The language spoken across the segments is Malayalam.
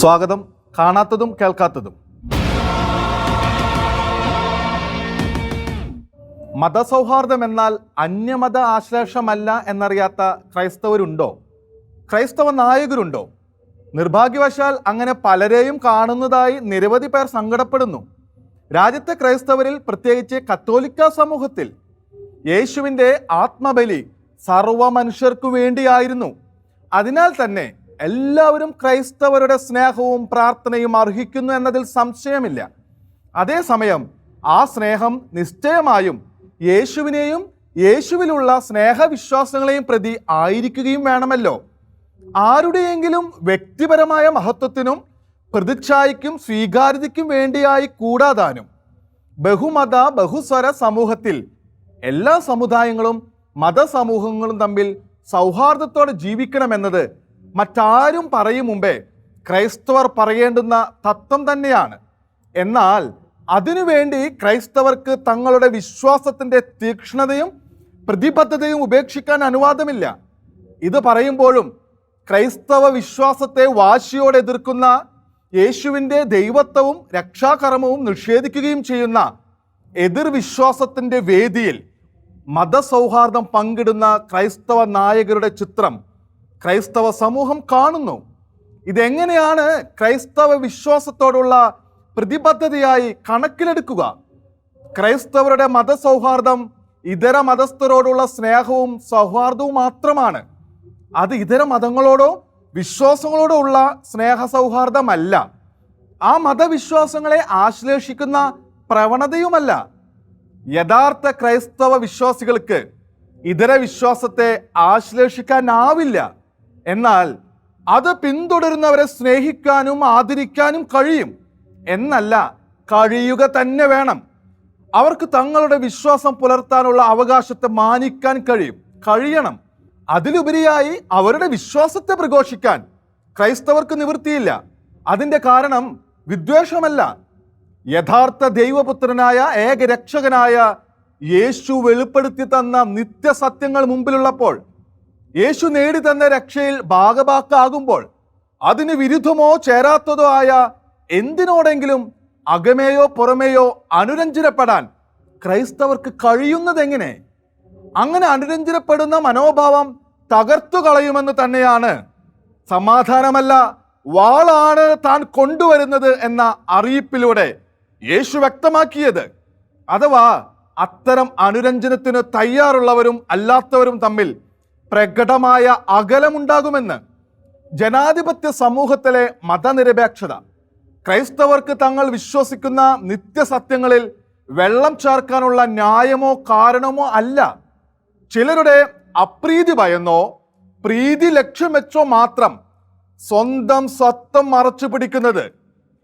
സ്വാഗതം. കാണാത്തതും കേൾക്കാത്തതും. മതസൗഹാർദ്ദം എന്നാൽ അന്യമത ആശ്ലേഷമല്ല എന്നറിയാത്ത ക്രൈസ്തവരുണ്ടോ? ക്രൈസ്തവ നായകരുണ്ടോ? നിർഭാഗ്യവശാൽ അങ്ങനെ പലരെയും കാണുന്നതായി നിരവധി പേർ സങ്കടപ്പെടുന്നു. രാജ്യത്തെ ക്രൈസ്തവരിൽ പ്രത്യേകിച്ച് കത്തോലിക്ക സമൂഹത്തിൽ യേശുവിന്റെ ആത്മബലി സർവ മനുഷ്യർക്കു വേണ്ടിയായിരുന്നു. അതിനാൽ തന്നെ എല്ലാവരും ക്രൈസ്തവരുടെ സ്നേഹവും പ്രാർത്ഥനയും അർഹിക്കുന്നു എന്നതിൽ സംശയമില്ല. അതേസമയം ആ സ്നേഹം നിശ്ചയമായും യേശുവിനെയും യേശുവിലുള്ള സ്നേഹവിശ്വാസങ്ങളെയും പ്രതി ആയിരിക്കുകയും വേണമല്ലോ. ആരുടെയെങ്കിലും വ്യക്തിപരമായ മഹത്വത്തിനും പ്രതിച്ഛായയ്ക്കും സ്വീകാര്യതയ്ക്കും വേണ്ടിയായി കൂടാതാനും ബഹുമത ബഹുസ്വര സമൂഹത്തിൽ എല്ലാ സമുദായങ്ങളും മതസമൂഹങ്ങളും തമ്മിൽ സൗഹാർദ്ദത്തോടെ ജീവിക്കണമെന്നത് മറ്റാരും പറയും മുമ്പേ ക്രൈസ്തവർ പറയേണ്ടുന്ന തത്വം തന്നെയാണ്. എന്നാൽ അതിനുവേണ്ടി ക്രൈസ്തവർക്ക് തങ്ങളുടെ വിശ്വാസത്തിന്റെ തീക്ഷ്ണതയും പ്രതിബദ്ധതയും ഉപേക്ഷിക്കാൻ അനുവാദമില്ല. ഇത് പറയുമ്പോഴും ക്രൈസ്തവ വിശ്വാസത്തെ വാശിയോടെ എതിർക്കുന്ന യേശുവിന്റെ ദൈവത്വവും രക്ഷാകർമ്മവും നിഷേധിക്കുകയും ചെയ്യുന്ന എതിർവിശ്വാസത്തിന്റെ വേദിയിൽ മതസൗഹാർദ്ദം പങ്കിടുന്ന ക്രൈസ്തവ നായകരുടെ ചിത്രം ക്രൈസ്തവ സമൂഹം കാണുന്നു. ഇതെങ്ങനെയാണ് ക്രൈസ്തവ വിശ്വാസത്തോടുള്ള പ്രതിബദ്ധതയായി കണക്കിലെടുക്കുക? ക്രൈസ്തവരുടെ മതസൗഹാർദ്ദം ഇതര മതസ്ഥരോടുള്ള സ്നേഹവും സൗഹാർദ്ദവും മാത്രമാണ്. അത് ഇതര മതങ്ങളോടോ വിശ്വാസങ്ങളോടോ ഉള്ള സ്നേഹ സൗഹാർദ്ദമല്ല ആ മതവിശ്വാസങ്ങളെ ആശ്ലേഷിക്കുന്ന പ്രവണതയുമല്ല. യഥാർത്ഥ ക്രൈസ്തവ വിശ്വാസികൾക്ക് ഇതര വിശ്വാസത്തെ ആശ്ലേഷിക്കാനാവില്ല. എന്നാൽ അത് പിന്തുടരുന്നവരെ സ്നേഹിക്കാനും ആദരിക്കാനും കഴിയും. എന്നല്ല കഴിയുക തന്നെ വേണം. അവർക്ക് തങ്ങളുടെ വിശ്വാസം പുലർത്താനുള്ള അവകാശത്തെ മാനിക്കാൻ കഴിയും. കഴിയണം. അതിലുപരിയായി അവരുടെ വിശ്വാസത്തെ പ്രഘോഷിക്കാൻ. ക്രൈസ്തവർക്ക് നിവൃത്തിയില്ല. അതിന്റെ കാരണം വിദ്വേഷമല്ല. യഥാർത്ഥ ദൈവപുത്രനായ ഏകരക്ഷകനായ യേശു വെളിപ്പെടുത്തി തന്ന നിത്യസത്യങ്ങൾ മുമ്പിലുള്ളപ്പോൾ യേശു നേടി തന്ന രക്ഷയിൽ ഭാഗഭാക്കാകുമ്പോൾ അതിന് വിരുദ്ധമോ ചേരാത്തതോ ആയ എന്തിനോടെങ്കിലും അകമേയോ പുറമേയോ അനുരഞ്ജനപ്പെടാൻ ക്രൈസ്തവർക്ക് കഴിയുന്നതെങ്ങനെ? അങ്ങനെ അനുരഞ്ജനപ്പെടുന്ന മനോഭാവം തകർത്തു കളയുമെന്ന് തന്നെയാണ് സമാധാനമല്ല വാളാണ് താൻ കൊണ്ടുവരുന്നത് എന്ന അറിയിപ്പിലൂടെ യേശു വ്യക്തമാക്കിയത്. അഥവാ അത്തരം അനുരഞ്ജനത്തിന് തയ്യാറുള്ളവരും അല്ലാത്തവരും തമ്മിൽ പ്രകടമായ അകലമുണ്ടാകുമെന്ന് ജനാധിപത്യ സമൂഹത്തിലെ മതനിരപേക്ഷത. ക്രൈസ്തവർക്ക് തങ്ങൾ വിശ്വസിക്കുന്ന നിത്യസത്യങ്ങളിൽ വെള്ളം ചേർക്കാനുള്ള ന്യായമോ കാരണമോ അല്ല. ചിലരുടെ അപ്രീതി ഭയന്നോ പ്രീതി ലക്ഷ്യം വെച്ചോ മാത്രം സ്വന്തം സ്വത്വം മറച്ചു പിടിക്കുന്നത്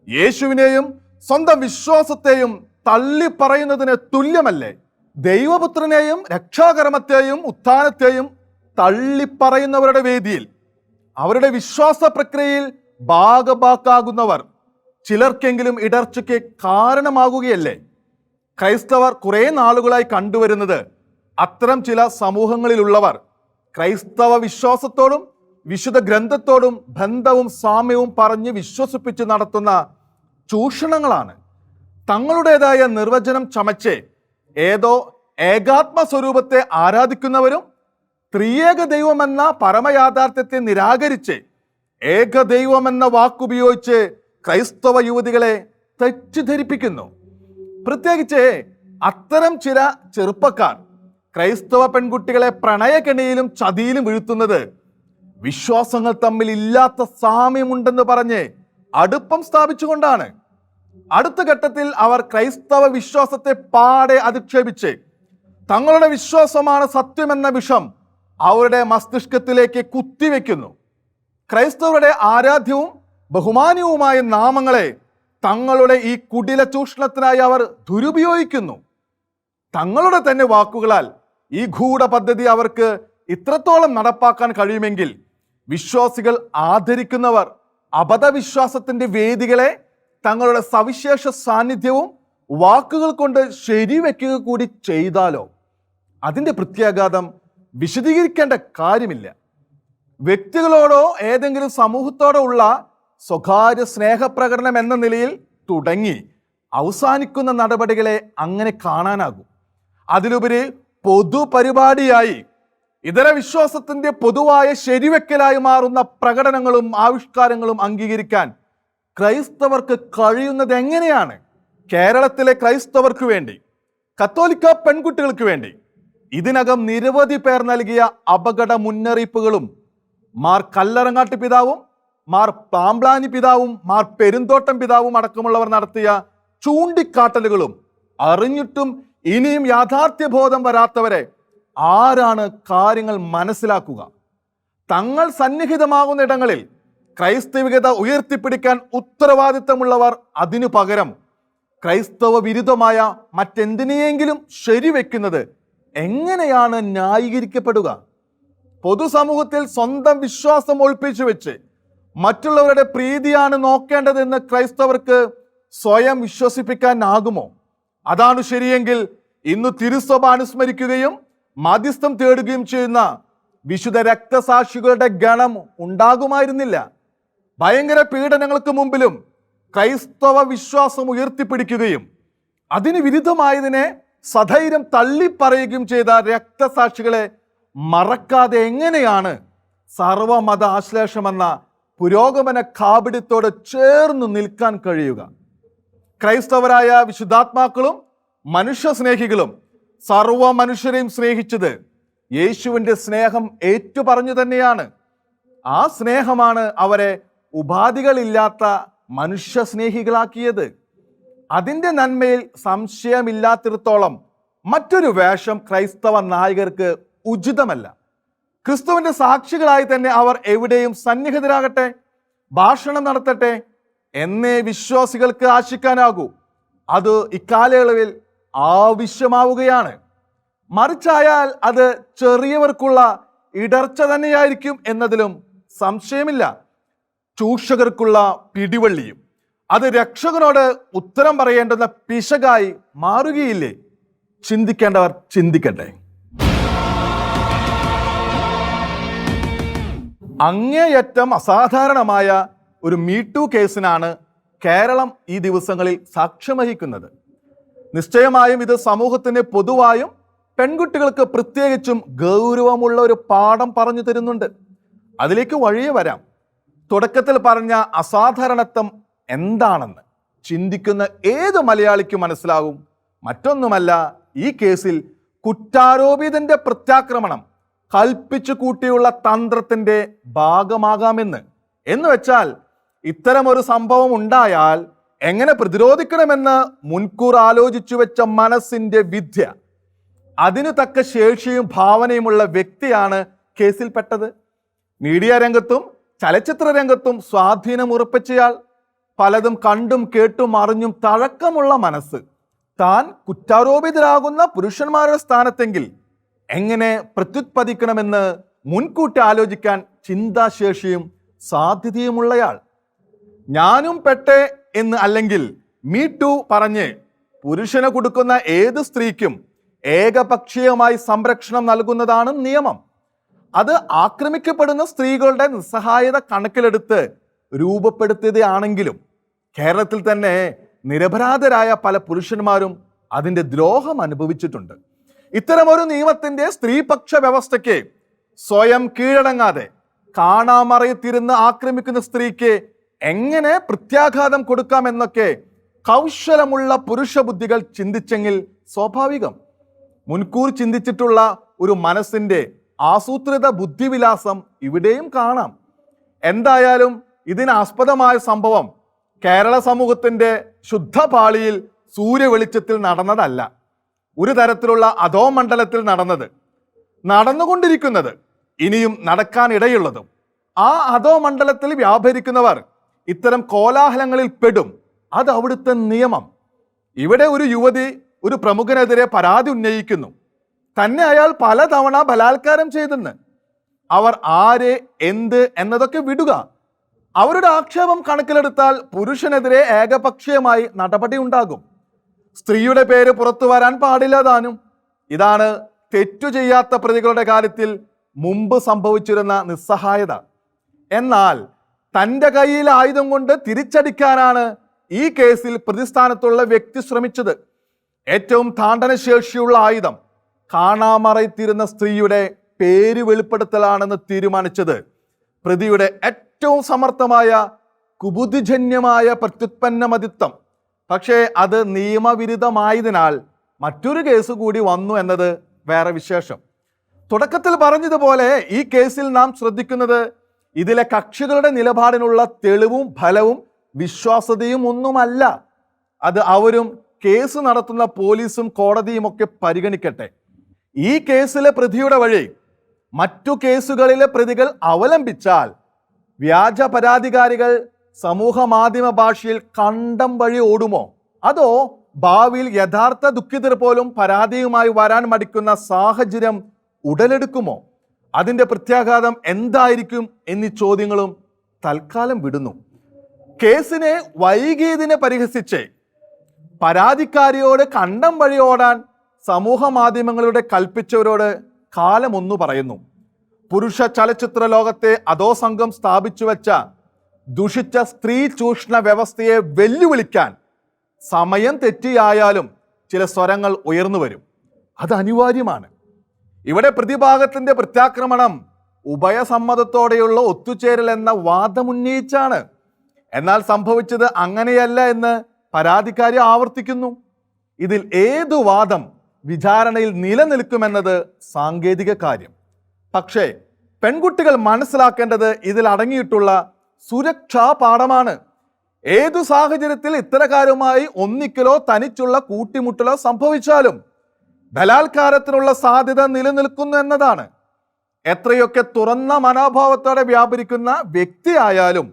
യേശുവിനെയും സ്വന്തം വിശ്വാസത്തെയും തള്ളി പറയുന്നതിന് തുല്യമല്ലേ? ദൈവപുത്രനെയും രക്ഷാകർമ്മത്തെയും ഉത്ഥാനത്തെയും തള്ളിപ്പറയുന്നവരുടെ വേദിയിൽ അവരുടെ വിശ്വാസ പ്രക്രിയയിൽ ഭാഗഭാക്കാകുന്നവർ ചിലർക്കെങ്കിലും ഇടർച്ചയ്ക്ക് കാരണമാകുകയല്ലേ? ക്രൈസ്തവർ കുറെ നാളുകളായി കണ്ടുവരുന്നത് അത്തരം ചില സമൂഹങ്ങളിലുള്ളവർ. ക്രൈസ്തവ വിശ്വാസത്തോടും വിശുദ്ധ ഗ്രന്ഥത്തോടും ബന്ധവും സാമ്യവും പറഞ്ഞ് വിശ്വസിപ്പിച്ച് നടത്തുന്ന ചൂഷണങ്ങളാണ്. തങ്ങളുടേതായ നിർവചനം ചമച്ച് ഏതോ ഏകാത്മ സ്വരൂപത്തെ ആരാധിക്കുന്നവരും ത്രിയേക ദൈവമെന്ന പരമയാഥാർത്ഥ്യത്തെ നിരാകരിച്ച് ഏകദൈവമെന്ന വാക്കുപയോഗിച്ച് ക്രൈസ്തവ യുവതികളെ തെറ്റിദ്ധരിപ്പിക്കുന്നു. പ്രത്യേകിച്ച് അത്തരം ചില ചെറുപ്പക്കാർ ക്രൈസ്തവ പെൺകുട്ടികളെ പ്രണയക്കെണിയിലും ചതിയിലും വീഴ്ത്തുന്നത് വിശ്വാസങ്ങൾ തമ്മിൽ ഇല്ലാത്ത സാമ്യമുണ്ടെന്ന് പറഞ്ഞ് അടുപ്പം സ്ഥാപിച്ചുകൊണ്ടാണ്. അടുത്ത ഘട്ടത്തിൽ അവർ ക്രൈസ്തവ വിശ്വാസത്തെ പാടെ അധിക്ഷേപിച്ച് തങ്ങളുടെ വിശ്വാസമാണ് സത്യമെന്ന വിഷം അവരുടെ മസ്തിഷ്കത്തിലേക്ക് കുത്തിവെക്കുന്നു. ക്രൈസ്തവരുടെ ആരാധ്യവും ബഹുമാനവുമായ നാമങ്ങളെ തങ്ങളുടെ ഈ കുടില ചൂഷണത്തിനായി അവർ ദുരുപയോഗിക്കുന്നു. തങ്ങളുടെ തന്നെ വാക്കുകളാൽ ഈ ഗൂഢ പദ്ധതി അവർക്ക് ഇത്രത്തോളം നടപ്പാക്കാൻ കഴിയുമെങ്കിൽ വിശ്വാസികൾ ആദരിക്കുന്നവർ അബദ്ധവിശ്വാസത്തിന്റെ വേദികളെ തങ്ങളുടെ സവിശേഷ സാന്നിധ്യവും വാക്കുകൾ കൊണ്ട് ശരിവെക്കുക കൂടി ചെയ്താലോ? അതിന്റെ പ്രത്യാഘാതം വിശദീകരിക്കേണ്ട കാര്യമില്ല. വ്യക്തികളോടോ ഏതെങ്കിലും സമൂഹത്തോടോ ഉള്ള സ്വകാര്യ സ്നേഹപ്രകടനം എന്ന നിലയിൽ തുടങ്ങി അവസാനിക്കുന്ന നടപടികളെ അങ്ങനെ കാണാനാകും. അതിലുപരി പൊതുപരിപാടിയായി ഇതര വിശ്വാസത്തിന്റെ പൊതുവായ ശരിവെക്കലായി മാറുന്ന പ്രകടനങ്ങളും ആവിഷ്കാരങ്ങളും അംഗീകരിക്കാൻ ക്രൈസ്തവർക്ക് കഴിയുന്നത് എങ്ങനെയാണ്? കേരളത്തിലെ ക്രൈസ്തവർക്ക് വേണ്ടി കത്തോലിക്ക പെൺകുട്ടികൾക്ക് വേണ്ടി ഇതിനകം നിരവധി പേർ നൽകിയ അപകട മുന്നറിയിപ്പുകളും മാർ കല്ലറങ്ങാട്ട് പിതാവും മാർ പാമ്പ്ലാനി പിതാവും മാർ പെരുന്തോട്ടം പിതാവും അടക്കമുള്ളവർ നടത്തിയ ചൂണ്ടിക്കാട്ടലുകളും അറിഞ്ഞിട്ടും ഇനിയും യാഥാർത്ഥ്യബോധം വരാത്തവരെ ആരാണ് കാര്യങ്ങൾ മനസ്സിലാക്കുക? തങ്ങൾ സന്നിഹിതമാകുന്ന ഇടങ്ങളിൽ ക്രൈസ്തവികത ഉയർത്തിപ്പിടിക്കാൻ ഉത്തരവാദിത്തമുള്ളവർ അതിനു പകരം ക്രൈസ്തവ വിരുദ്ധമായ മറ്റെന്തിനെയെങ്കിലും ശരിവെക്കുന്നത് എങ്ങനെയാണ് ന്യായീകരിക്കപ്പെടുക? പൊതുസമൂഹത്തിൽ സ്വന്തം വിശ്വാസം ഒളിപ്പിച്ചു വെച്ച് മറ്റുള്ളവരുടെ പ്രീതിയാണ് നോക്കേണ്ടതെന്ന് ക്രൈസ്തവർക്ക് സ്വയം വിശ്വസിപ്പിക്കാനാകുമോ? അതാണ് ശരിയെങ്കിൽ ഇന്ന് തിരുസഭ അനുസ്മരിക്കുകയും മാധ്യസ്ഥം തേടുകയും ചെയ്യുന്ന വിശുദ്ധ രക്തസാക്ഷികളുടെ ഗണം ഉണ്ടാകുമായിരുന്നില്ല. ഭയങ്കര പീഡനങ്ങൾക്ക് മുമ്പിലും ക്രൈസ്തവ വിശ്വാസം ഉയർത്തിപ്പിടിക്കുകയും അതിന് വിരുദ്ധമായതിനെ സധൈര്യം തള്ളിപ്പറയുകയും ചെയ്ത രക്തസാക്ഷികളെ മറക്കാതെ എങ്ങനെയാണ് സർവമത ആശ്ലേഷമെന്ന പുരോഗമന കാപിടിത്തോടെ ചേർന്ന് നിൽക്കാൻ കഴിയുക? ക്രൈസ്തവരായ വിശുദ്ധാത്മാക്കളും മനുഷ്യ സ്നേഹികളും സർവ മനുഷ്യരെയും സ്നേഹിച്ചത് യേശുവിന്റെ സ്നേഹം ഏറ്റുപറഞ്ഞു തന്നെയാണ്. ആ സ്നേഹമാണ് അവരെ ഉപാധികളില്ലാത്ത മനുഷ്യ സ്നേഹികളാക്കിയത് അതിന്റെ നന്മയിൽ സംശയമില്ലാത്തിടത്തോളം മറ്റൊരു വേഷം ക്രൈസ്തവ നായകർക്ക് ഉചിതമല്ല. ക്രിസ്തുവിന്റെ സാക്ഷികളായി തന്നെ അവർ എവിടെയും സന്നിഹിതരാകട്ടെ ഭാഷണം നടത്തട്ടെ എന്നേ വിശ്വാസികൾക്ക് ആശിക്കാനാകൂ. അത് ഇക്കാലയളവിൽ ആവശ്യമാവുകയാണ്. മറിച്ചായാൽ അത് ചെറിയവർക്കുള്ള ഇടർച്ച തന്നെയായിരിക്കും എന്നതിലും സംശയമില്ല. ചൂഷകർക്കുള്ള പിടിവള്ളിയും. അത് രക്ഷകനോട് ഉത്തരം പറയേണ്ടുന്ന പിശകായി മാറുകയില്ലേ? ചിന്തിക്കേണ്ടവർ ചിന്തിക്കട്ടെ. അങ്ങേയറ്റം അസാധാരണമായ ഒരു മീട്ടു കേസിനാണ് കേരളം ഈ ദിവസങ്ങളിൽ സാക്ഷ്യം വഹിക്കുന്നത്. നിശ്ചയമായും ഇത് സമൂഹത്തിന് പൊതുവായും പെൺകുട്ടികൾക്ക് പ്രത്യേകിച്ചും ഗൗരവമുള്ള ഒരു പാഠം പറഞ്ഞു തരുന്നുണ്ട്. അതിലേക്ക് വഴിയെ വരാം. തുടക്കത്തിൽ പറഞ്ഞ അസാധാരണത്വം എന്താണെന്ന് ചിന്തിക്കുന്ന ഏത് മലയാളിക്കും മനസ്സിലാകും? മറ്റൊന്നുമല്ല ഈ കേസിൽ കുറ്റാരോപിതന്റെ പ്രത്യാക്രമണം കൽപ്പിച്ചു കൂട്ടിയുള്ള തന്ത്രത്തിന്റെ ഭാഗമാകാമെന്ന്. എന്ന് വെച്ചാൽ ഇത്തരമൊരു സംഭവം ഉണ്ടായാൽ എങ്ങനെ പ്രതിരോധിക്കണമെന്ന് മുൻകൂർ ആലോചിച്ചു വെച്ച മനസ്സിന്റെ വിദ്യ അതിനു തക്ക ശേഷിയും ഭാവനയുമുള്ള വ്യക്തിയാണ് കേസിൽപ്പെട്ടത്. മീഡിയ രംഗത്തും ചലച്ചിത്ര രംഗത്തും സ്വാധീനം ഉറപ്പിച്ചയാൾ പലതും കണ്ടും കേട്ടും അറിഞ്ഞും തഴക്കമുള്ള മനസ്സ്. താൻ കുറ്റാരോപിതരാകുന്ന പുരുഷന്മാരുടെ സ്ഥാനത്തെങ്കിൽ എങ്ങനെ പ്രത്യുത്പദിക്കണമെന്ന് മുൻകൂട്ടി ആലോചിക്കാൻ ചിന്താശേഷിയും സാധ്യതയുമുള്ളയാൾ. ഞാനും പെട്ടെ എന്ന് അല്ലെങ്കിൽ മീ ടു പറഞ്ഞ് പുരുഷന് കൊടുക്കുന്ന ഏത് സ്ത്രീക്കും ഏകപക്ഷീയമായി സംരക്ഷണം നൽകുന്നതാണ് നിയമം. അത് ആക്രമിക്കപ്പെടുന്ന സ്ത്രീകളുടെ നിസ്സഹായത കണക്കിലെടുത്ത് രൂപപ്പെടുത്തിയതാണെങ്കിലും കേരളത്തിൽ തന്നെ നിരപരാധരായ പല പുരുഷന്മാരും അതിന്റെ ദ്രോഹം അനുഭവിച്ചിട്ടുണ്ട്. ഇത്തരമൊരു നിയമത്തിന്റെ സ്ത്രീപക്ഷ വ്യവസ്ഥയ്ക്ക് സ്വയം കീഴടങ്ങാതെ കാണാമറയത്തിരുന്ന് ആക്രമിക്കുന്ന സ്ത്രീക്ക് എങ്ങനെ പ്രത്യാഘാതം കൊടുക്കാമെന്നൊക്കെ കൗശലമുള്ള പുരുഷ ബുദ്ധികൾ ചിന്തിച്ചെങ്കിൽ സ്വാഭാവികം. മുൻകൂർ ചിന്തിച്ചിട്ടുള്ള ഒരു മനസ്സിന്റെ ആസൂത്രിത ബുദ്ധിവിലാസം ഇവിടെയും കാണാം. എന്തായാലും ഇതിനാസ്പദമായ സംഭവം കേരള സമൂഹത്തിന്റെ ശുദ്ധപാളിയിൽ സൂര്യവെളിച്ചത്തിൽ നടന്നതല്ല. ഒരു തരത്തിലുള്ള അധോമണ്ഡലത്തിൽ നടന്നത്. നടന്നുകൊണ്ടിരിക്കുന്നത് ഇനിയും നടക്കാനിടയുള്ളതും. ആ അധോമണ്ഡലത്തിൽ വ്യാപരിക്കുന്നവർ ഇത്തരം കോലാഹലങ്ങളിൽ പെടും. അത് അവിടുത്തെ നിയമം. ഇവിടെ ഒരു യുവതി ഒരു പ്രമുഖനെതിരെ പരാതി ഉന്നയിക്കുന്നു. തന്നെ അയാൾ പലതവണ ബലാത്കാരം ചെയ്തെന്ന്. അവർ ആരെ എന്ത് എന്നതൊക്കെ വിടുക. അവരുടെ ആക്ഷേപം കണക്കിലെടുത്താൽ പുരുഷനെതിരെ ഏകപക്ഷീയമായി നടപടി ഉണ്ടാകും. സ്ത്രീയുടെ പേര് പുറത്തു വരാൻ പാടില്ല താനും. ഇതാണ് തെറ്റു ചെയ്യാത്ത പ്രതികളുടെ കാര്യത്തിൽ മുമ്പ് സംഭവിച്ചിരുന്ന നിസ്സഹായത. എന്നാൽ തന്റെ കയ്യിൽ ആയുധം കൊണ്ട് തിരിച്ചടിക്കാനാണ് ഈ കേസിൽ പ്രതിസ്ഥാനത്തുള്ള വ്യക്തി ശ്രമിച്ചത്. ഏറ്റവും താണ്ടനശേഷിയുള്ള ആയുധം. കാണാമറയത്തിരുന്ന സ്ത്രീയുടെ പേര് വെളിപ്പെടുത്തലാണെന്ന് തീരുമാനിച്ചത് പ്രതിയുടെ ഏറ്റവും സമർത്ഥമായ കുബുദ്ധിജന്യമായ പ്രത്യുത്പന്നമതിത്വം. പക്ഷേ അത് നിയമവിരുദ്ധമായതിനാൽ മറ്റൊരു കേസ് കൂടി വന്നു എന്നത് വേറെ വിശേഷം. തുടക്കത്തിൽ പറഞ്ഞതുപോലെ ഈ കേസിൽ നാം ശ്രദ്ധിക്കുന്നത് ഇതിലെ കക്ഷികളുടെ നിലപാടിനുള്ള തെളിവും ഫലവും വിശ്വാസ്യതയും ഒന്നുമല്ല. അത് അവരും കേസ് നടത്തുന്ന പോലീസും കോടതിയും ഒക്കെ പരിഗണിക്കട്ടെ. ഈ കേസിലെ പ്രതിയുടെ വഴി മറ്റു കേസുകളിലെ പ്രതികൾ അവലംബിച്ചാൽ വ്യാജ പരാതികാരികൾ സമൂഹ മാധ്യമ ഭാഷയിൽ കണ്ടം വഴി ഓടുമോ? അതോ ഭാവിയിൽ യഥാർത്ഥ ദുഃഖിതർ പോലും പരാതിയുമായി വരാൻ മടിക്കുന്ന സാഹചര്യം ഉടലെടുക്കുമോ? അതിന്റെ പ്രത്യാഘാതം എന്തായിരിക്കും എന്നീ ചോദ്യങ്ങളും തൽക്കാലം വിടുന്നു. കേസിനെ വൈകിയതിനെ പരിഹസിച്ച് പരാതിക്കാരിയോട് കണ്ടം വഴി ഓടാൻ സമൂഹ മാധ്യമങ്ങളുടെ കൽപ്പിച്ചവരോട് കാലം ഒന്ന് പറയുന്നു. പുരുഷ ചലച്ചിത്ര ലോകത്തെ അധോ സംഘം സ്ഥാപിച്ചു വെച്ച ദുഷിച്ച സ്ത്രീ ചൂഷണ വ്യവസ്ഥയെ വെല്ലുവിളിക്കാൻ സമയം തെറ്റിയായാലും ചില സ്വരങ്ങൾ ഉയർന്നു വരും. അത് അനിവാര്യമാണ്. ഇവിടെ പ്രതിഭാഗത്തിന്റെ പ്രത്യാക്രമണം ഉഭയസമ്മതത്തോടെയുള്ള ഒത്തുചേരൽ എന്ന വാദമുന്നയിച്ചാണ് എന്നാൽ സംഭവിച്ചത് അങ്ങനെയല്ല എന്ന് പരാതിക്കാരി ആവർത്തിക്കുന്നു. ഇതിൽ ഏതു വാദം വിചാരണയിൽ നിലനിൽക്കുമെന്നത് സാങ്കേതിക കാര്യം. പക്ഷേ പെൺകുട്ടികൾ മനസ്സിലാക്കേണ്ടത് ഇതിൽ അടങ്ങിയിട്ടുള്ള സുരക്ഷാ പാഠമാണ്. ഏതു സാഹചര്യത്തിൽ ഇത്തരക്കാരുമായി ഒന്നിക്കലോ തനിച്ചുള്ള കൂട്ടിമുട്ടലോ സംഭവിച്ചാലും ബലാത്കാരത്തിനുള്ള സാധ്യത നിലനിൽക്കുന്നു എന്നതാണ്. എത്രയൊക്കെ തുറന്ന മനോഭാവത്തോടെ വ്യാപരിക്കുന്ന വ്യക്തിയായാലും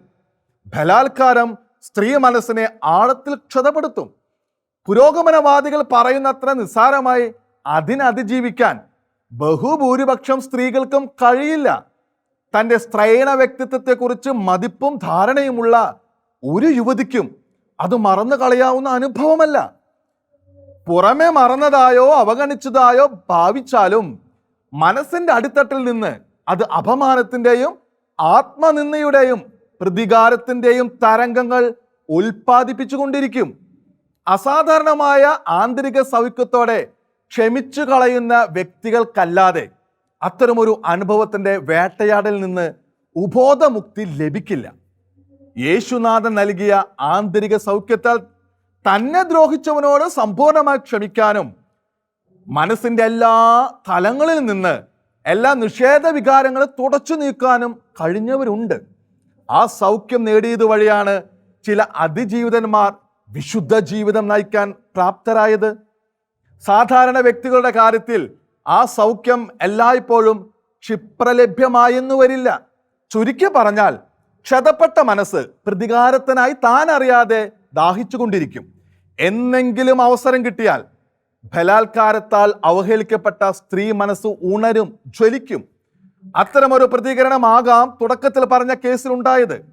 ബലാത്കാരം സ്ത്രീ മനസ്സിനെ ആഴത്തിൽ ക്ഷതപ്പെടുത്തും. പുരോഗമനവാദികൾ പറയുന്നത്ര നിസ്സാരമായി അതിനതിജീവിക്കാൻ ബഹുഭൂരിപക്ഷം സ്ത്രീകൾക്കും കഴിയില്ല. തന്റെ സ്ത്രൈണ വ്യക്തിത്വത്തെക്കുറിച്ച് മതിപ്പും ധാരണയുമുള്ള ഒരു യുവതിക്കും അത് മറന്നു കളയാവുന്ന അനുഭവമല്ല. പുറമെ മറന്നതായോ അവഗണിച്ചതായോ ഭാവിച്ചാലും മനസ്സിന്റെ അടിത്തട്ടിൽ നിന്ന് അത് അപമാനത്തിന്റെയും ആത്മനിന്ദയുടെയും പ്രതികാരത്തിന്റെയും തരംഗങ്ങൾ ഉൽപ്പാദിപ്പിച്ചുകൊണ്ടിരിക്കും. അസാധാരണമായ ആന്തരിക സൗഖ്യത്തോടെ ക്ഷമിച്ചു കളയുന്ന വ്യക്തികൾക്കല്ലാതെ അത്തരമൊരു അനുഭവത്തിന്റെ വേട്ടയാടൽ നിന്ന് ഉബോധമുക്തി ലഭിക്കില്ല. യേശുനാഥൻ നൽകിയ ആന്തരിക സൗഖ്യത്താൽ തന്നെ ദ്രോഹിച്ചവനോട് സമ്പൂർണമായി ക്ഷമിക്കാനും മനസ്സിന്റെ എല്ലാ തലങ്ങളിൽ നിന്ന് എല്ലാ നിഷേധ വികാരങ്ങളും തുടച്ചു നീക്കാനും കഴിഞ്ഞവരുണ്ട്. ആ സൗഖ്യം നേടിയത് വഴിയാണ് ചില അതിജീവിതന്മാർ വിശുദ്ധ ജീവിതം നയിക്കാൻ പ്രാപ്തരായത്? സാധാരണ വ്യക്തികളുടെ കാര്യത്തിൽ ആ സൗഖ്യം എല്ലായ്പ്പോഴും ക്ഷിപ്രലഭ്യമായെന്നു വരില്ല ചുരുക്കി പറഞ്ഞാൽ ക്ഷതപ്പെട്ട മനസ്സ് പ്രതികാരത്തിനായി താൻ അറിയാതെ ദാഹിച്ചുകൊണ്ടിരിക്കും. എന്നെങ്കിലും അവസരം കിട്ടിയാൽ ബലാത്കാരത്താൽ അവഹേളിക്കപ്പെട്ട സ്ത്രീ മനസ്സ് ഉണരും ജ്വലിക്കും. അത്തരമൊരു പ്രതികരണമാകാം തുടക്കത്തിൽ പറഞ്ഞ കേസിലുണ്ടായത്.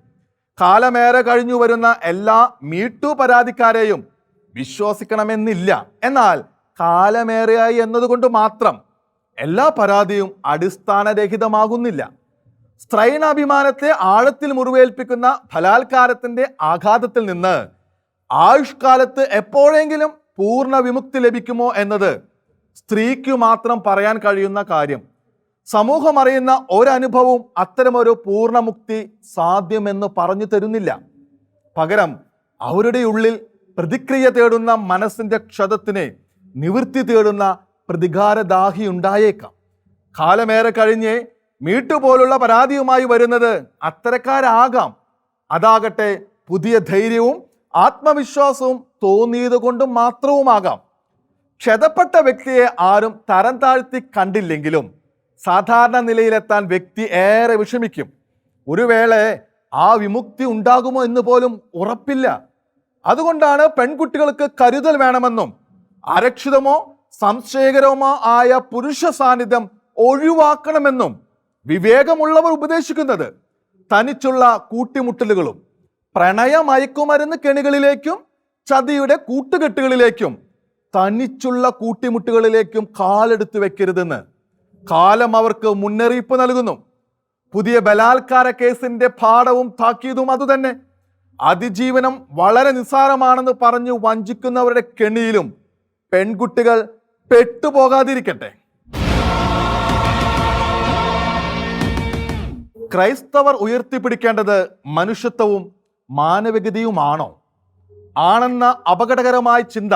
കാലമേറെ കഴിഞ്ഞു വരുന്ന എല്ലാ മീട്ടു പരാതിക്കാരെയും വിശ്വസിക്കണമെന്നില്ല. എന്നാൽ കാലമേറെയായി എന്നതുകൊണ്ട് മാത്രം എല്ലാ പരാതിയും അടിസ്ഥാനരഹിതമാകുന്നില്ല. സ്ത്രൈണാഭിമാനത്തെ ആഴത്തിൽ മുറിവേൽപ്പിക്കുന്ന ഫലാൽക്കാരത്തിന്റെ ആഘാതത്തിൽ നിന്ന് ആയുഷ്കാലത്ത് എപ്പോഴെങ്കിലും പൂർണ വിമുക്തി ലഭിക്കുമോ എന്നത് സ്ത്രീക്ക് മാത്രം പറയാൻ കഴിയുന്ന കാര്യം. സമൂഹം അറിയുന്ന ഒരനുഭവവും അത്തരമൊരു പൂർണമുക്തി സാധ്യമെന്ന് പറഞ്ഞു തരുന്നില്ല. പകരം അവരുടെ ഉള്ളിൽ പ്രതിക്രിയ തേടുന്ന മനസ്സിന്റെ ക്ഷതത്തിനെ നിവൃത്തി തേടുന്ന പ്രതികാരദാഹി ഉണ്ടായേക്കാം. കാലമേറെ കഴിഞ്ഞ് മീട്ടുപോലുള്ള പരാതിയുമായി വരുന്നത് അത്തരക്കാരാകാം. അതാകട്ടെ പുതിയ ധൈര്യവും ആത്മവിശ്വാസവും തോന്നിയത് കൊണ്ടും മാത്രവുമാകാം. ക്ഷതപ്പെട്ട വ്യക്തിയെ ആരും തരം താഴ്ത്തി കണ്ടില്ലെങ്കിലും സാധാരണ നിലയിലെത്താൻ വ്യക്തി ഏറെ വിഷമിക്കും. ഒരു വേള ആ വിമുക്തി ഉണ്ടാകുമോ എന്ന് പോലും ഉറപ്പില്ല. അതുകൊണ്ടാണ് പെൺകുട്ടികൾക്ക് കരുതൽ വേണമെന്നും അരക്ഷിതമോ സംശയകരമോ ആയ പുരുഷ സാന്നിധ്യം ഒഴിവാക്കണമെന്നും വിവേകമുള്ളവർ ഉപദേശിക്കുന്നത്. തനിച്ചുള്ള കൂട്ടിമുട്ടലുകളും പ്രണയ മയക്കുമരുന്ന് കെണികളിലേക്കും ചതിയുടെ കൂട്ടുകെട്ടുകളിലേക്കും തനിച്ചുള്ള കൂട്ടിമുട്ടുകളിലേക്കും കാലെടുത്ത് വെക്കരുതെന്ന് കാലം അവർക്ക് മുന്നറിയിപ്പ് നൽകുന്നു. പുതിയ ബലാത്കാര കേസിന്റെ പാഠവും താക്കീതും അതുതന്നെ. അതിജീവനം വളരെ നിസ്സാരമാണെന്ന് പറഞ്ഞു വഞ്ചിക്കുന്നവരുടെ കെണിയിലും പെൺകുട്ടികൾ പെട്ടുപോകാതിരിക്കട്ടെ. ക്രൈസ്തവർ ഉയർത്തിപ്പിടിക്കേണ്ടത് മനുഷ്യത്വവും മാനവികതയുമാണോ? ആണെന്ന അപകടകരമായ ചിന്ത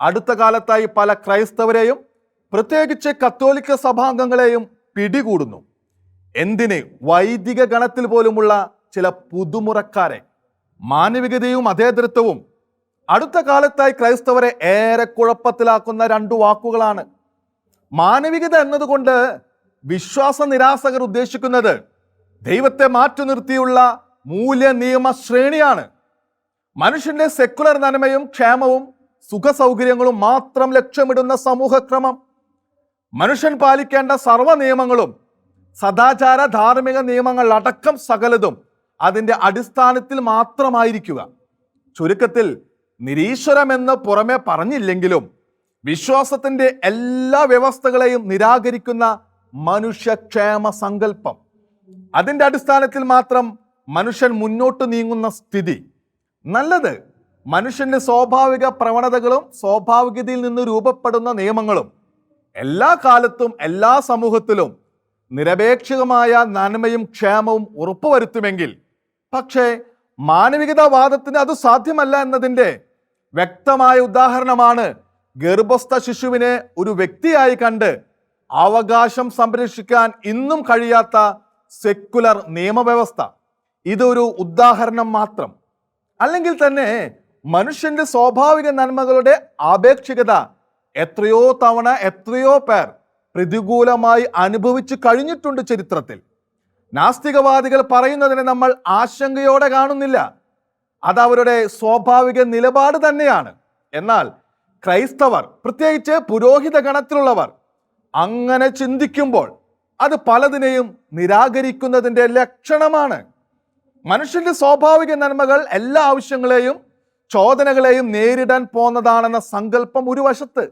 അടുത്ത കാലത്തായി പല ക്രൈസ്തവരെയും പ്രത്യേകിച്ച് കത്തോലിക്ക സഭാംഗങ്ങളെയും പിടികൂടുന്നു. എന്തിന് വൈദിക ഗണത്തിൽ പോലുമുള്ള ചില പുതുമുറക്കാരെ മാനവികതയും അതേതൃത്വവും അടുത്ത കാലത്തായി ക്രൈസ്തവരെ ഏറെ കുഴപ്പത്തിലാക്കുന്ന രണ്ടു വാക്കുകളാണ്. മാനവികത എന്നതുകൊണ്ട് വിശ്വാസ നിരാസകർ ഉദ്ദേശിക്കുന്നത് ദൈവത്തെ മാറ്റി നിർത്തിയുള്ള മൂല്യ നിയമ ശ്രേണിയാണ്. മനുഷ്യന്റെ സെക്കുലർ നന്മയും ക്ഷേമവും സുഖസൗകര്യങ്ങളും മാത്രം ലക്ഷ്യമിടുന്ന സമൂഹക്രമം. മനുഷ്യൻ പാലിക്കേണ്ട സർവ നിയമങ്ങളും സദാചാര ധാർമ്മിക നിയമങ്ങൾ അടക്കം സകലതും അതിന്റെ അടിസ്ഥാനത്തിൽ മാത്രമായിരിക്കുക. ചുരുക്കത്തിൽ നിരീശ്വരമെന്ന് പുറമെ പറഞ്ഞില്ലെങ്കിലും വിശ്വാസത്തിന്റെ എല്ലാ വ്യവസ്ഥകളെയും നിരാകരിക്കുന്ന മനുഷ്യക്ഷേമ സങ്കല്പം. അതിന്റെ അടിസ്ഥാനത്തിൽ മാത്രം മനുഷ്യൻ മുന്നോട്ട് നീങ്ങുന്ന സ്ഥിതി. നല്ലത് മനുഷ്യന്റെ സ്വാഭാവിക പ്രവണതകളും സ്വാഭാവികതയിൽ നിന്ന് രൂപപ്പെടുന്ന നിയമങ്ങളും എല്ലാ കാലത്തും എല്ലാ സമൂഹത്തിലും നിരപേക്ഷിതമായ നന്മയും ക്ഷേമവും ഉറപ്പുവരുത്തുമെങ്കിൽ പക്ഷേ മാനവികതാവാദത്തിന് അത് സാധ്യമല്ല എന്നതിന്റെ വ്യക്തമായ ഉദാഹരണമാണ് ഗർഭസ്ഥ ശിശുവിനെ ഒരു വ്യക്തിയായി കണ്ട് അവകാശം സംരക്ഷിക്കാൻ ഇന്നും കഴിയാത്ത സെക്കുലർ നിയമവ്യവസ്ഥ. ഇതൊരു ഉദാഹരണം മാത്രം. അല്ലെങ്കിൽ തന്നെ മനുഷ്യന്റെ സ്വാഭാവിക നന്മകളുടെ ആപേക്ഷികത എത്രയോ തവണ എത്രയോ പേർ പ്രതികൂലമായി അനുഭവിച്ചു കഴിഞ്ഞിട്ടുണ്ട് ചരിത്രത്തിൽ. നാസ്തികവാദികൾ പറയുന്നതിനെ നമ്മൾ ആശങ്കയോടെ കാണുന്നില്ല. അത് അവരുടെ സ്വാഭാവിക നിലപാട് തന്നെയാണ്. എന്നാൽ ക്രൈസ്തവർ പ്രത്യേകിച്ച് പുരോഹിത ഗണത്തിലുള്ളവർ അങ്ങനെ ചിന്തിക്കുമ്പോൾ അത് പലതിനെയും നിരാകരിക്കുന്നതിന്റെ ലക്ഷണമാണ്. മനുഷ്യന്റെ സ്വാഭാവിക നന്മകൾ എല്ലാ ആവശ്യങ്ങളെയും ചോദനകളെയും നേരിടാൻ പോന്നതാണെന്ന സങ്കല്പം ഒരു വശത്ത്.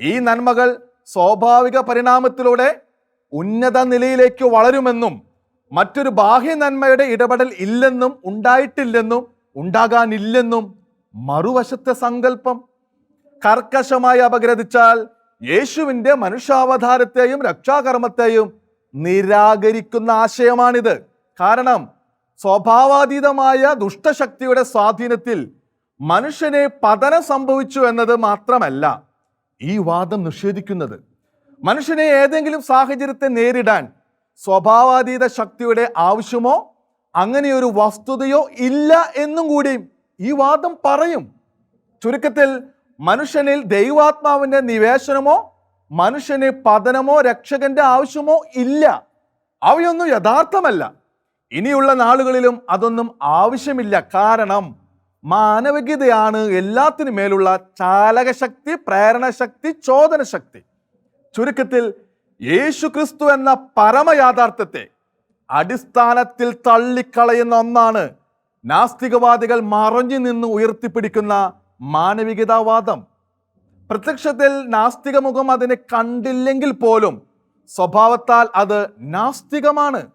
ഈ നന്മകൾ സ്വാഭാവിക പരിണാമത്തിലൂടെ ഉന്നത നിലയിലേക്ക് വളരുമെന്നും മറ്റൊരു ബാഹ്യ നന്മയുടെ ഇടപെടൽ ഇല്ലെന്നും ഉണ്ടായിട്ടില്ലെന്നും ഉണ്ടാകാനില്ലെന്നും മറുവശത്തെ സങ്കല്പം. കർക്കശമായി അപഗ്രഥിച്ചാൽ യേശുവിന്റെ മനുഷ്യാവതാരത്തെയും രക്ഷാകർമ്മത്തെയും നിരാകരിക്കുന്ന ആശയമാണിത്. കാരണം സ്വഭാവാതീതമായ ദുഷ്ടശക്തിയുടെ സ്വാധീനത്തിൽ മനുഷ്യനെ പതനം സംഭവിച്ചു എന്നത് മാത്രമല്ല ഈ വാദം നിഷേധിക്കുന്നത്. മനുഷ്യനെ ഏതെങ്കിലും സാഹചര്യത്തെ നേരിടാൻ സ്വഭാവാതീത ശക്തിയുടെ ആവശ്യമോ അങ്ങനെയൊരു വസ്തുതയോ ഇല്ല എന്നും കൂടി ഈ വാദം പറയും. ചുരുക്കത്തിൽ മനുഷ്യനിൽ ദൈവാത്മാവിന്റെ നിവേശനമോ മനുഷ്യന് പതനമോ രക്ഷകന്റെ ആവശ്യമോ ഇല്ല. അവയൊന്നും യഥാർത്ഥമല്ല. ഇനിയുള്ള നാളുകളിലും അതൊന്നും ആവശ്യമില്ല. കാരണം മാനവികതയാണ് എല്ലാത്തിനു മേലുള്ള ചാലകശക്തി പ്രേരണശക്തി ചോദനശക്തി. ചുരുക്കത്തിൽ യേശു ക്രിസ്തു എന്ന പരമയാഥാർത്ഥ്യത്തെ അടിസ്ഥാനത്തിൽ തള്ളിക്കളയുന്ന ഒന്നാണ് നാസ്തികവാദികൾ മറഞ്ഞു നിന്ന് ഉയർത്തിപ്പിടിക്കുന്ന മാനവികതാവാദം. പ്രത്യക്ഷത്തിൽ നാസ്തികമുഖം അതിനെ കണ്ടില്ലെങ്കിൽ പോലും സ്വഭാവത്താൽ അത് നാസ്തികമാണ്.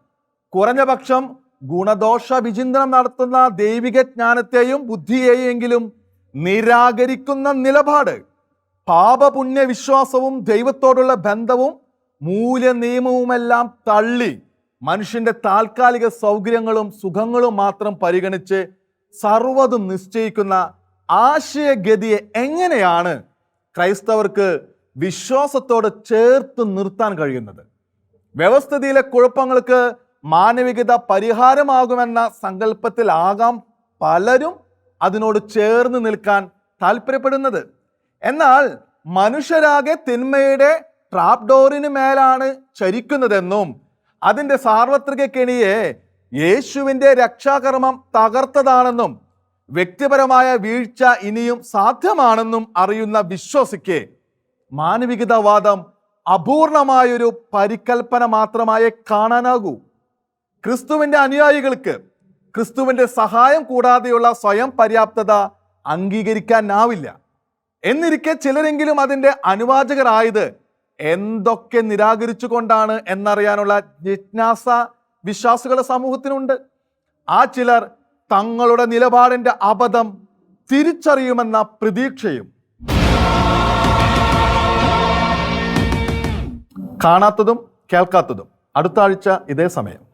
കുറഞ്ഞ പക്ഷം ഗുണദോഷ വിചിന്തനം നടത്തുന്ന ദൈവിക ജ്ഞാനത്തെയും ബുദ്ധിയെയും എങ്കിലും നിരാകരിക്കുന്ന നിലപാട് പാപപുണ്യ വിശ്വാസവും ദൈവത്തോടുള്ള ബന്ധവും മൂല്യ നിയമവുമെല്ലാം തള്ളി മനുഷ്യന്റെ താൽക്കാലിക സൗകര്യങ്ങളും സുഖങ്ങളും മാത്രം പരിഗണിച്ച് സർവതും നിശ്ചയിക്കുന്ന ആശയഗതിയെ എങ്ങനെയാണ് ക്രൈസ്തവർക്ക് വിശ്വാസത്തോട് ചേർത്ത് നിർത്താൻ കഴിയുന്നത്? വ്യവസ്ഥിതിയിലെ കുഴപ്പങ്ങൾക്ക് മാനവികത പരിഹാരമാകുമെന്ന സങ്കല്പത്തിലാകാം പലരും അതിനോട് ചേർന്ന് നിൽക്കാൻ താല്പര്യപ്പെടുന്നത്. എന്നാൽ മനുഷ്യരാകെ തിന്മയുടെ ട്രാപ്ഡോറിന് മേലാണ് ചരിക്കുന്നതെന്നും അതിന്റെ സാർവത്രിക കെണിയെ യേശുവിന്റെ രക്ഷാകർമ്മം തകർത്തതാണെന്നും വ്യക്തിപരമായ വീഴ്ച ഇനിയും സാധ്യമാണെന്നും അറിയുന്ന വിശ്വസിക്ക് മാനവികതാവാദം അപൂർണമായൊരു പരികൽപ്പന മാത്രമായേ കാണാനാകൂ. ക്രിസ്തുവിന്റെ അനുയായികൾക്ക് ക്രിസ്തുവിന്റെ സഹായം കൂടാതെയുള്ള സ്വയം പര്യാപ്തത അംഗീകരിക്കാനാവില്ല. എന്നിരിക്കെ ചിലരെങ്കിലും അതിന്റെ അനുവാചകരായത് എന്തൊക്കെ നിരാകരിച്ചുകൊണ്ടാണ് എന്നറിയാനുള്ള ജിജ്ഞാസ വിശ്വാസികളുടെ സമൂഹത്തിനുണ്ട്. ആ ചിലർ തങ്ങളുടെ നിലപാടിന്റെ അബദ്ധം തിരിച്ചറിയുമെന്ന പ്രതീക്ഷയും. കാണാത്തതും കേൾക്കാത്തതും. അടുത്ത ആഴ്ച ഇതേ സമയം.